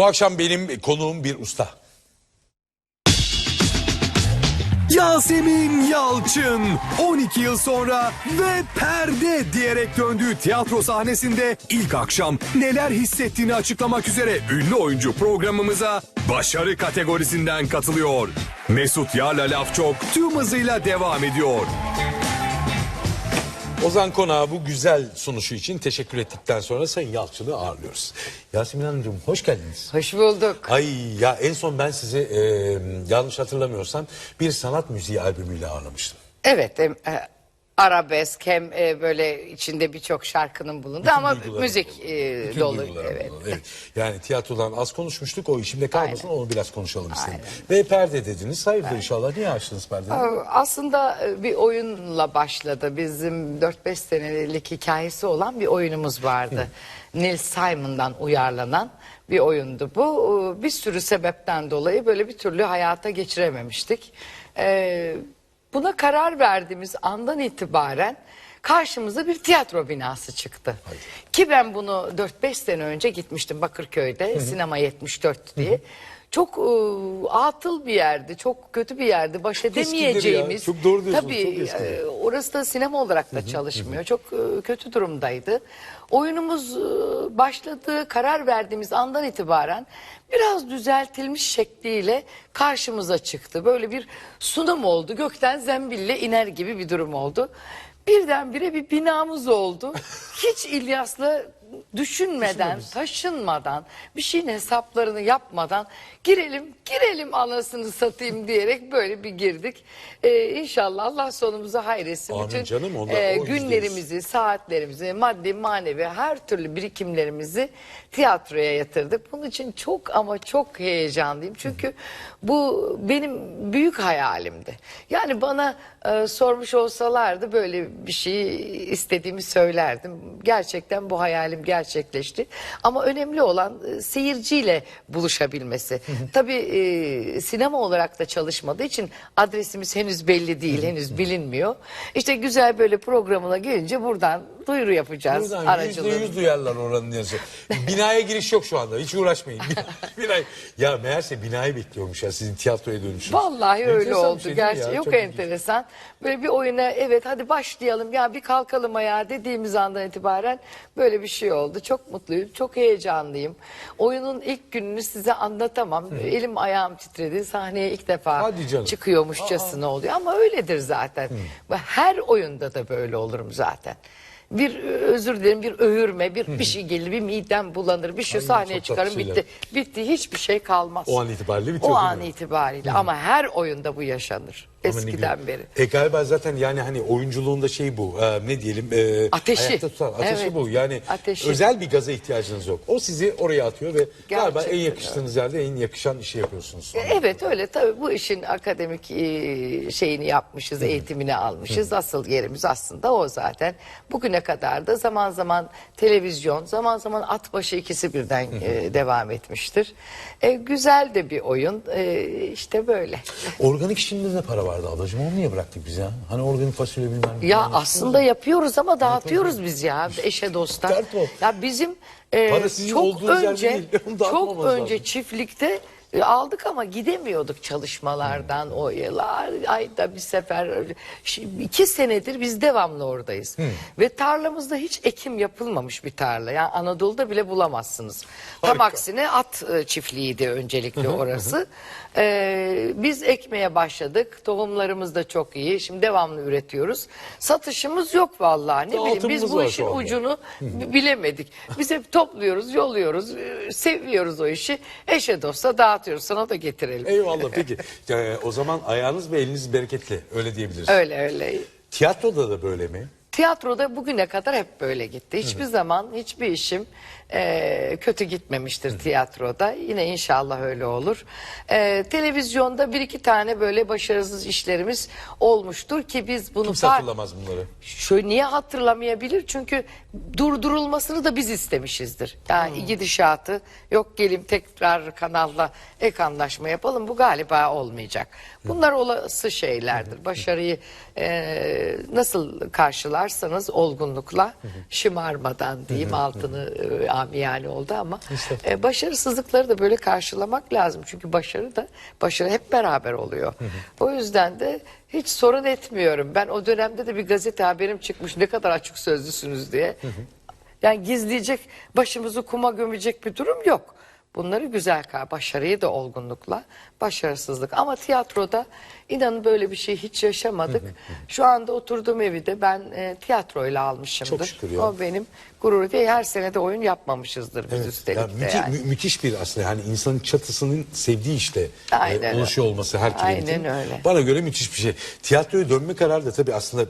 Bu akşam benim konuğum bir usta. Yasemin Yalçın 12 yıl sonra ve perde diyerek döndüğü tiyatro sahnesinde ilk akşam neler hissettiğini açıklamak üzere ünlü oyuncu programımıza başarı kategorisinden katılıyor. Mesut Yar'la laf çok tüm hızıyla devam ediyor. Ozan Konağa bu güzel sunuşu için teşekkür ettikten sonra Sayın Yalçın'ı ağırlıyoruz. Yasemin Hanımcığım hoş geldiniz. Hoş bulduk. Ay ya en son ben sizi e, yanlış hatırlamıyorsam bir sanat müziği albümüyle ağırlamıştım. Evet, e, arabesk hem e, böyle içinde birçok şarkının bulunduğu ama Duygularım müzik dolu. e, Bütün dolu. Evet. evet. Yani tiyatrodan az konuşmuştuk o içimde kalmasın onu biraz konuşalım istedim. Ve perde dediniz hayırdır inşallah niye açtınız perdeyi? Aslında e, bir oyunla başladı. Bizim 4-5 senelik hikayesi olan bir oyunumuz vardı. Neil Simon'dan uyarlanan bir oyundu bu. E, Bir sürü sebepten dolayı böyle bir türlü hayata geçirememiştik. E, Buna karar verdiğimiz andan itibaren karşımıza bir tiyatro binası çıktı. Ki ben bunu 4-5 sene önce gitmiştim Bakırköy'de sinema 74 diye. Çok e, atıl bir yerdi, çok kötü bir yerdi. Baş edemeyeceğimiz. çok doğru diyorsunuz, Tabii çok e, orası da sinema olarak da çalışmıyor. Çok e, kötü durumdaydı. Oyunumuz e, başladığı karar verdiğimiz andan itibaren biraz düzeltilmiş şekliyle karşımıza çıktı. Böyle bir sunum oldu. Gökten zembille iner gibi bir durum oldu. Birdenbire bir binamız oldu. Hiç İlyas'la düşünmeden, taşınmadan, bir şeyin hesaplarını yapmadan girelim, girelim anasını satayım diyerek böyle bir girdik. Ee, inşallah Allah sonumuzu hayretsin. Amin Bütün canım, onlar- e, o günlerimizi, saatlerimizi, maddi manevi her türlü birikimlerimizi tiyatroya yatırdık. Bunun için çok ama çok heyecanlıyım. Çünkü bu benim büyük hayalimdi. Yani bana e, sormuş olsalardı böyle bir şey istediğimi söylerdim. Gerçekten bu hayalim gerçekleşti. Ama önemli olan e, seyirciyle buluşabilmesi. Tabii e, sinema olarak da çalışmadığı için adresimiz henüz belli değil, henüz bilinmiyor. İşte güzel böyle programına gelince buradan duyuru yapacağız Buradan aracılığıyla. yüz duyarlar oranın yazı. Binaya giriş yok şu anda. Hiç uğraşmayın. Bina, binayı- Ya meğerse binayı bekliyormuş ya sizin tiyatroya dönüşünüz. Vallahi öyle Enteresan bir oldu. şey değil mi Gerçi ya? yok Çok ilginç. enteresan. Böyle bir oyuna evet hadi başlayalım ya bir kalkalım ayağa dediğimiz andan itibaren böyle bir şey oldu. Çok mutluyum, çok heyecanlıyım. Oyunun ilk gününü size anlatamam. Elim ayağım titredi. Sahneye ilk defa çıkıyormuşçasına oluyor ama öyledir zaten. Ve her oyunda da böyle olurum zaten. Bir özür dilerim bir övürme, bir bir şey gelir, bir midem bulanır, bir şey sahneye çıkarım bitti. Bitti hiçbir şey kalmaz. O an itibariyle bitiyor O an itibariyle ama her oyunda bu yaşanır. Ama ne Eskiden beri. E galiba zaten yani hani oyunculuğunda şey bu. e, ne diyelim? e, Ateşi. ayakta tutan ateşi Evet. bu. Yani Ateşi. özel bir gaza ihtiyacınız yok. O sizi oraya atıyor ve galiba en Gerçekten yakıştığınız yerde en yakışan işi yapıyorsunuz. E, Evet öyle tabii bu işin akademik e, şeyini yapmışız, eğitimini almışız. Asıl yerimiz aslında o zaten. Bugüne kadar da zaman zaman televizyon, zaman zaman at başı ikisi birden e, devam etmiştir. E, güzel de bir oyun. E, işte böyle. Organik işinde ne para vardı ablacığım? Onu niye bıraktık biz ya? Hani organik fasulye bilmem ne. Ya Yani- aslında yapıyoruz ama dağıtıyoruz biz ya eşe dosta. Ya bizim e, çok önce değil. Çok önce lazım. çiftlikte aldık ama gidemiyorduk çalışmalardan Hmm. o yıllar ayda bir sefer Şimdi iki senedir biz devamlı oradayız. Hmm. ve tarlamızda hiç ekim yapılmamış bir tarla. Yani Anadolu'da bile bulamazsınız. Tam Harika. aksine at e, çiftliğiydi öncelikle orası. E, biz ekmeye başladık. Tohumlarımız da çok iyi. Şimdi devamlı üretiyoruz. Satışımız yok vallahi. Ne bileyim Dağıtımımız biz bu işin ucunu bilemedik. Biz hep topluyoruz yolluyoruz e, seviyoruz o işi. Eşe dosta dağıtıyoruz sana da getirelim Eyvallah peki. E, o zaman ayağınız ve eliniz bereketli. Öyle diyebiliriz. öyle öyle Tiyatroda da böyle mi? Tiyatroda bugüne kadar hep böyle gitti. Hiçbir zaman hiçbir işim e, kötü gitmemiştir tiyatroda. Yine inşallah öyle olur. E, televizyonda bir iki tane böyle başarısız işlerimiz olmuştur ki biz bunu Kimse hatırlamaz bunları. Şöyle niye hatırlamayabilir? Çünkü durdurulmasını da biz istemişizdir. Yani gidişatı yok gelin tekrar kanalla ek anlaşma yapalım. Bu galiba olmayacak. Bunlar olası şeylerdir. Başarıyı e, nasıl karşılar? Yakalarsanız olgunlukla şımarmadan diyeyim altını e, amiyane oldu ama e, başarısızlıkları da böyle karşılamak lazım. Çünkü başarı da başarı hep beraber oluyor. O yüzden de hiç sorun etmiyorum. Ben o dönemde de bir gazete haberim çıkmış ne kadar açık sözlüsünüz diye. Yani gizleyecek, başımızı kuma gömecek bir durum yok. Bunları güzel kar, başarıyı da olgunlukla, başarısızlık. Ama tiyatroda inanın böyle bir şey hiç yaşamadık. Şu anda oturduğum evi de ben e, tiyatroyla almışımdır. Çok şükür ya. O benim gurur ve her sene de oyun yapmamışızdır biz üstelik Ya de müthiş, yani. mü- müthiş bir aslında yani insanın çatısının sevdiği işte e, Aynen oluşuyor olması her Aynen öyle. Bana göre müthiş bir şey. Tiyatroya dönme kararı da tabii aslında e,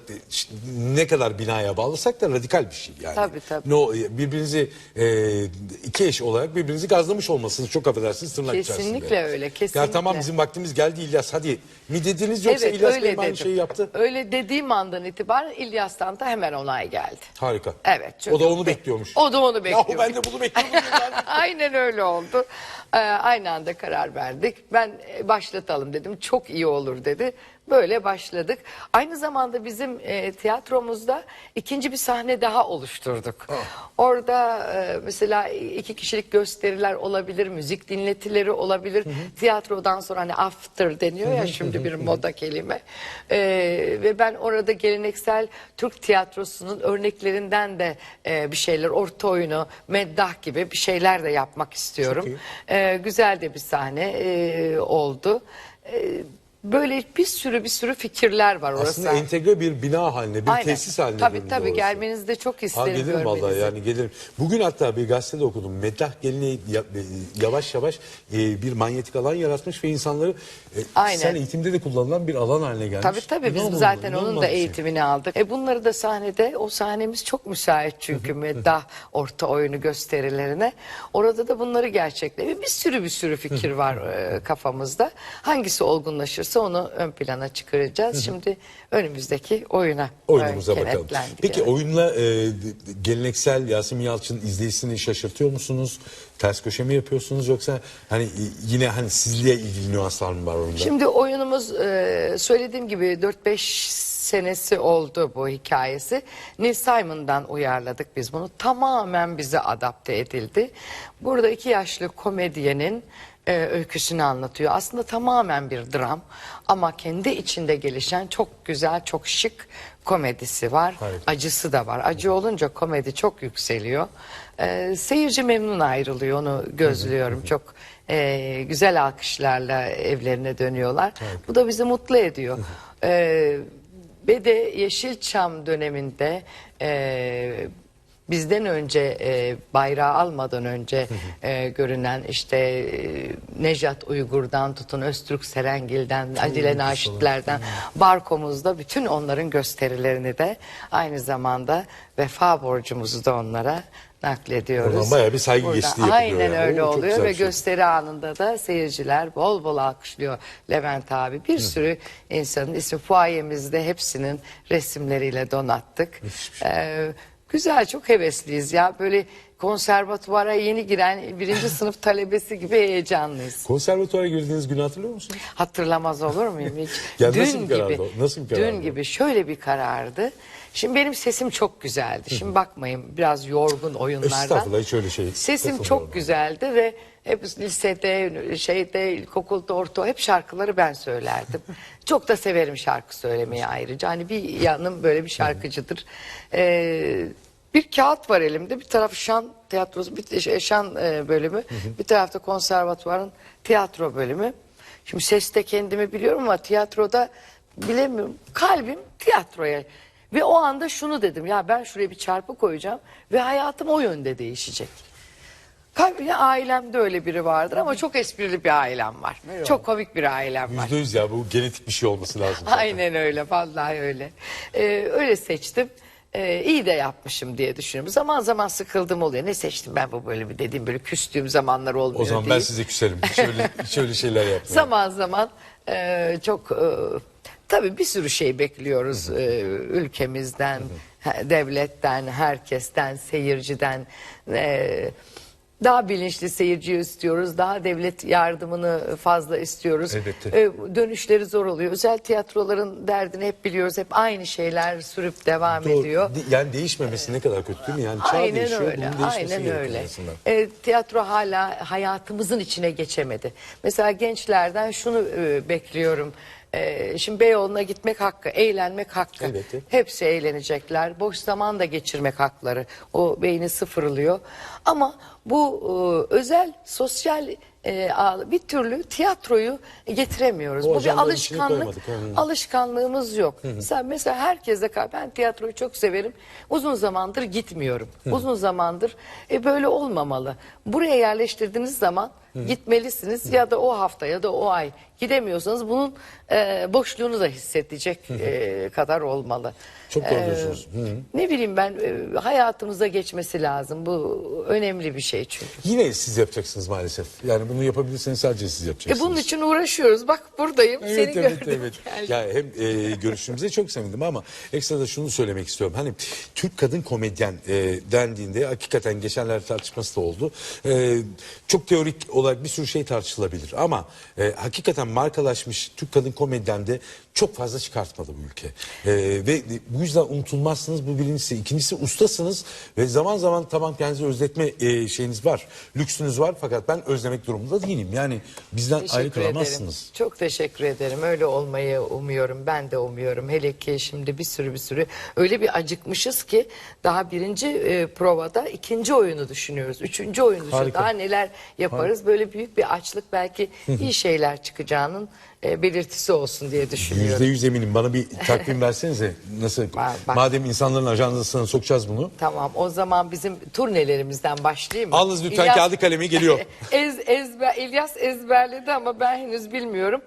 ne kadar binaya bağlasak da radikal bir şey. Yani. Tabii, tabii. No, e, birbirinizi e, iki eş olarak birbirinizi gazlamış olmasınız çok affedersiniz tırnak Kesinlikle içerisinde. öyle, Ya kesinlikle. tamam bizim vaktimiz geldi İlyas hadi mi dediniz yoksa Evet İlyas öyle Bey aynı şeyi yaptı? Öyle dediğim andan itibaren İlyas'tan da hemen onay geldi. Harika. Evet. çünkü- O da onu bekliyormuş. O da onu bekliyor. Yahu ben de bunu bekliyordum. Aynen öyle oldu. Ee, aynı anda karar verdik. Ben e, başlatalım dedim. Çok iyi olur dedi. Böyle başladık. Aynı zamanda bizim e, tiyatromuzda ikinci bir sahne daha oluşturduk. Orada e, mesela iki kişilik gösteriler olabilir, müzik dinletileri olabilir. Tiyatrodan sonra hani after deniyor ya şimdi bir moda kelime. E, ve ben orada geleneksel Türk tiyatrosunun örneklerinden de e, bir şeyler, orta oyunu, meddah gibi bir şeyler de yapmak istiyorum. E, güzel de bir sahne e, oldu. E, böyle bir sürü bir sürü fikirler var orası. Aslında entegre bir bina haline, bir Aynen. tesis haline Tabii tabii orası. gelmenizi de çok Ha isterim gelirim vallahi yani gelirim. Bugün hatta bir gazetede okudum. Meddah geleneği e, yavaş yavaş e, bir manyetik alan yaratmış ve insanları e, Aynen. sen eğitimde de kullanılan bir alan haline gelmiş. Tabii tabii biz zaten onun da şey. eğitimini aldık. E bunları da sahnede o sahnemiz çok müsait çünkü meddah orta oyunu gösterilerine. Orada da bunları gerçekle bir sürü bir sürü fikir var e, kafamızda. Hangisi olgunlaşırsa onu ön plana çıkaracağız. Şimdi önümüzdeki oyuna Oyunumuza e, bakalım. kenetlendik, Peki evet. oyunla e, geleneksel Yasemin Yalçın izleyicisini şaşırtıyor musunuz? Ters köşe mi yapıyorsunuz yoksa hani yine hani sizliğe ilgili nüanslar mı var oyunda? Şimdi oyunumuz e, söylediğim gibi 4-5 senesi oldu bu hikayesi. Neil Simon'dan uyarladık biz bunu. Tamamen bize adapte edildi. Burada iki yaşlı komedyenin e, öyküsünü anlatıyor. Aslında tamamen bir dram ama kendi içinde gelişen çok güzel, çok şık komedisi var. Harika. Acısı da var. Acı olunca komedi çok yükseliyor. E, seyirci memnun ayrılıyor onu gözlüyorum. Çok e, güzel alkışlarla evlerine dönüyorlar. Bu da bizi mutlu ediyor. E, ve de Yeşilçam döneminde e, bizden önce e, bayrağı almadan önce e, görünen işte e, Nejat Uygur'dan tutun Öztürk Serengil'den, Acile Naşitler'den Barkomuzda bütün onların gösterilerini de aynı zamanda vefa borcumuzu da onlara naklediyoruz. Oradan bayağı bir saygı Buradan- geçtiği yapılıyor Aynen yani. öyle çok oluyor güzel ve bir şey. gösteri anında da seyirciler bol bol alkışlıyor Levent abi. Bir sürü insanın ismi fuayemizde hepsinin resimleriyle donattık. Ee, güzel çok hevesliyiz ya böyle konservatuvara yeni giren birinci sınıf talebesi gibi heyecanlıyız. Konservatuvara girdiğiniz günü hatırlıyor musunuz? Hatırlamaz olur muyum hiç? Ya nasıl bir karardı o? Nasıl bir karardı Dün gibi şöyle bir karardı. Şimdi benim sesim çok güzeldi. Şimdi bakmayın biraz yorgun oyunlardan. Estağfurullah, hiç öyle şey- Sesim çok güzeldi ve hep lisede, şeyde, ilkokulda, orta hep şarkıları ben söylerdim. çok da severim şarkı söylemeyi ayrıca. Hani bir yanım böyle bir şarkıcıdır. Ee, bir kağıt var elimde. Bir taraf şan tiyatrosu, bir şey, şan e, bölümü. Bir tarafta konservatuvarın tiyatro bölümü. Şimdi seste kendimi biliyorum ama tiyatroda bilemiyorum. Kalbim tiyatroya. Ve o anda şunu dedim ya ben şuraya bir çarpı koyacağım ve hayatım o yönde değişecek. Kalbine ailemde öyle biri vardır ama çok esprili bir ailem var. Çok komik bir ailem var. Yüzde yüz ya bu genetik bir şey olması lazım. zaten. Aynen öyle vallahi öyle. Ee, öyle seçtim. Ee, iyi de yapmışım diye düşünüyorum. Zaman zaman sıkıldım oluyor. Ne seçtim ben bu bölümü dediğim böyle küstüğüm zamanlar olmuyor O zaman ben değil. size küserim. Hiç öyle, hiç öyle şeyler yapmayın. Zaman zaman e, çok e, tabii bir sürü şey bekliyoruz e, ülkemizden, he- devletten, herkesten, seyirciden. E, Daha bilinçli seyirci istiyoruz. Daha devlet yardımını fazla istiyoruz. Elbette. Ee, dönüşleri zor oluyor. Özel tiyatroların derdini hep biliyoruz. Hep aynı şeyler sürüp devam Doğru. ediyor. De- Yani değişmemesi ne kadar kötü değil mi? Yani çağ Aynen değişiyor, öyle. bunun değişmesi Aynen öyle. aslında. E, tiyatro hala hayatımızın içine geçemedi. Mesela gençlerden şunu e, bekliyorum. E, şimdi Beyoğlu'na gitmek hakkı, eğlenmek hakkı. Elbette. Hepsi eğlenecekler. Boş zaman da geçirmek hakları. O beyni sıfırlıyor. Ama bu e, özel sosyal e, bir türlü tiyatroyu getiremiyoruz. O bu bir ajandanın içine alışkanlık. koymadık, hı. Alışkanlığımız yok. Mesela, mesela herkese kal- ben tiyatroyu çok severim. Uzun zamandır gitmiyorum. Uzun zamandır e, böyle olmamalı. Buraya yerleştirdiğiniz zaman gitmelisiniz ya da o hafta ya da o ay gidemiyorsanız bunun e, boşluğunu da hissedecek e, kadar olmalı. Çok doğru diyorsunuz. Hı. Ne bileyim ben e, hayatımıza geçmesi lazım. Bu önemli bir şey çünkü. Yine siz yapacaksınız maalesef. Yani bunu yapabilirseniz sadece siz E yapacaksınız. bunun için uğraşıyoruz. Bak buradayım. Evet Seni evet gördüm. evet. geldim. Ya hem e, görüşümüze çok sevindim ama ekstra da şunu söylemek istiyorum. Hani Türk kadın komedyen e, dendiğinde hakikaten geçenlerde tartışması da oldu. E, çok teorik olarak bir sürü şey tartışılabilir ama e, hakikaten markalaşmış Türk kadın komedyen de çok fazla çıkartmadı bu ülke. E, ve bu yüzden unutulmazsınız bu birincisi. İkincisi ustasınız ve zaman zaman tamam kendinizi özletme e, şeyiniz var. Lüksünüz var fakat ben özlemek durumunda değilim. Yani bizden ayrı ederim. kalamazsınız. Çok teşekkür ederim. Öyle olmayı umuyorum. Ben de umuyorum. Hele ki şimdi bir sürü bir sürü öyle bir acıkmışız ki daha birinci e, provada ikinci oyunu düşünüyoruz. Üçüncü oyunu düşünüyoruz. Harika. Daha neler yaparız. Böyle büyük bir açlık belki iyi şeyler çıkacağının e, belirtisi olsun diye düşünüyorum. Yüzde yüz eminim. Bana bir takvim versenize. Nasıl? Bak, bak. Madem insanların ajandasına sokacağız bunu. Tamam o zaman bizim turnelerimizden başlayayım mı? Alınız lütfen İlyas- kağıdı kalemi geliyor. Ez, ezber, İlyas ezberledi ama ben henüz bilmiyorum.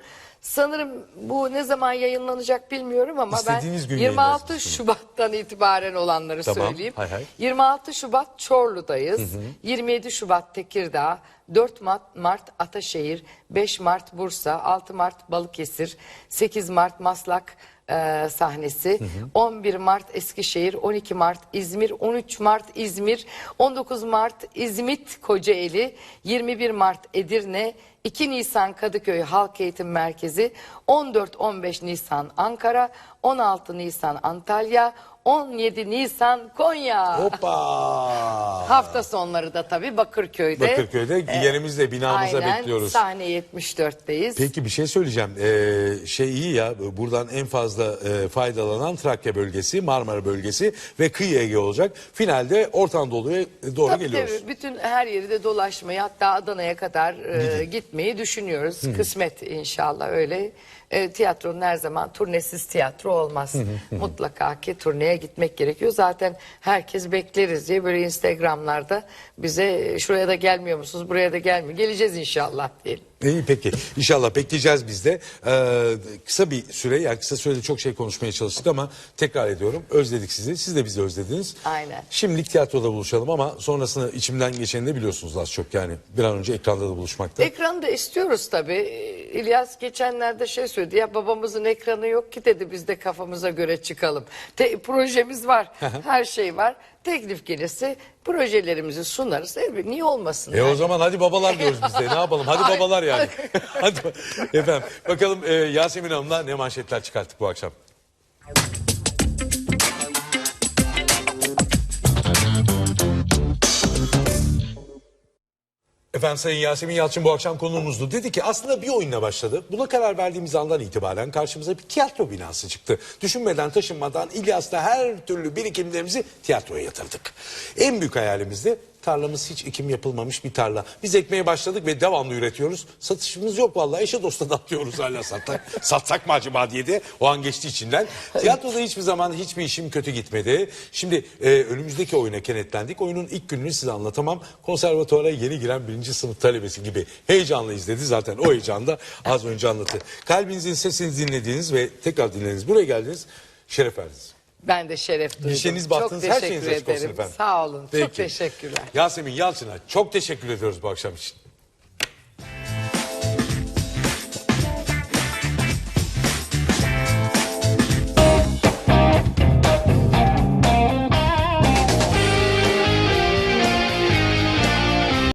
Sanırım bu ne zaman yayınlanacak bilmiyorum ama İstediğiniz gün ben 26 yayınlarsınız. Şubat'tan itibaren olanları Tamam, söyleyeyim. hay hay. 26 Şubat Çorlu'dayız. 27 Şubat Tekirdağ, 4 Mart, Mart Ataşehir, 5 Mart Bursa, 6 Mart Balıkesir, 8 Mart Maslak e, sahnesi, 11 Mart Eskişehir, 12 Mart İzmir, 13 Mart İzmir, 19 Mart İzmit Kocaeli, 21 Mart Edirne, 2 Nisan Kadıköy Halk Eğitim Merkezi, 14-15 Nisan Ankara, 16 Nisan Antalya, 17 Nisan Konya. Hoppa! Hafta sonları da tabii Bakırköy'de. Bakırköy'de yerimizde binamıza Aynen, bekliyoruz. sahne 74'teyiz. Peki bir şey söyleyeceğim. Ee, şey iyi ya buradan en fazla e, faydalanan Trakya bölgesi, Marmara bölgesi ve kıyı Ege olacak. Finalde Orta Anadolu'ya doğru Tabii geliyoruz. tabii bütün her yeri de dolaşmayı hatta Adana'ya kadar e, gitmeyi düşünüyoruz. Kısmet inşallah öyle. E, tiyatronun her zaman turnesiz tiyatro olmaz. Mutlaka ki turneye gitmek gerekiyor. Zaten herkes bekleriz diye böyle Instagram'larda bize şuraya da gelmiyor musunuz buraya da gelmiyor. Geleceğiz inşallah diyelim. İyi peki. İnşallah bekleyeceğiz biz de. Ee, kısa bir süre yani kısa sürede çok şey konuşmaya çalıştık ama tekrar ediyorum. Özledik sizi. Siz de bizi özlediniz. Aynen. Şimdilik tiyatroda buluşalım ama sonrasında içimden geçeni de biliyorsunuz az çok yani. Bir an önce ekranda da buluşmakta. Ekranı da istiyoruz tabii. Ee, İlyas geçenlerde şey söyledi ya babamızın ekranı yok ki dedi biz de kafamıza göre çıkalım. Te- projemiz var her şey var. Teklif gelirse projelerimizi sunarız. Evet, niye olmasın? E yani? o zaman hadi babalar diyoruz biz de. Ne yapalım? Hadi babalar yani. hadi efendim. Bakalım e, Yasemin Hanım'la ne manşetler çıkarttık bu akşam. Efendim Sayın Yasemin Yalçın bu akşam konuğumuzdu. Dedi ki aslında bir oyunla başladı. Buna karar verdiğimiz andan itibaren karşımıza bir tiyatro binası çıktı. Düşünmeden taşınmadan İlyas'ta her türlü birikimlerimizi tiyatroya yatırdık. En büyük hayalimiz de tarlamız hiç ekim yapılmamış bir tarla. Biz ekmeye başladık ve devamlı üretiyoruz. Satışımız yok vallahi eşe dosta dağıtıyoruz hala satsak. satsak mı acaba diye de o an geçti içinden. Tiyatroda hiçbir zaman hiçbir işim kötü gitmedi. Şimdi e, önümüzdeki oyuna kenetlendik. Oyunun ilk gününü size anlatamam. Konservatuara yeni giren birinci sınıf talebesi gibi heyecanla izledi. Zaten o heyecanda az önce anlattı. Kalbinizin sesini dinlediğiniz ve tekrar dinlediğiniz buraya geldiniz. Şeref verdiniz. Ben de şeref duydum. Gişeniz Çok bahtınız her teşekkür şeyiniz açık olsun ederim. efendim. Sağ olun. Peki. Çok teşekkürler. Yasemin Yalçın'a çok teşekkür ediyoruz bu akşam için.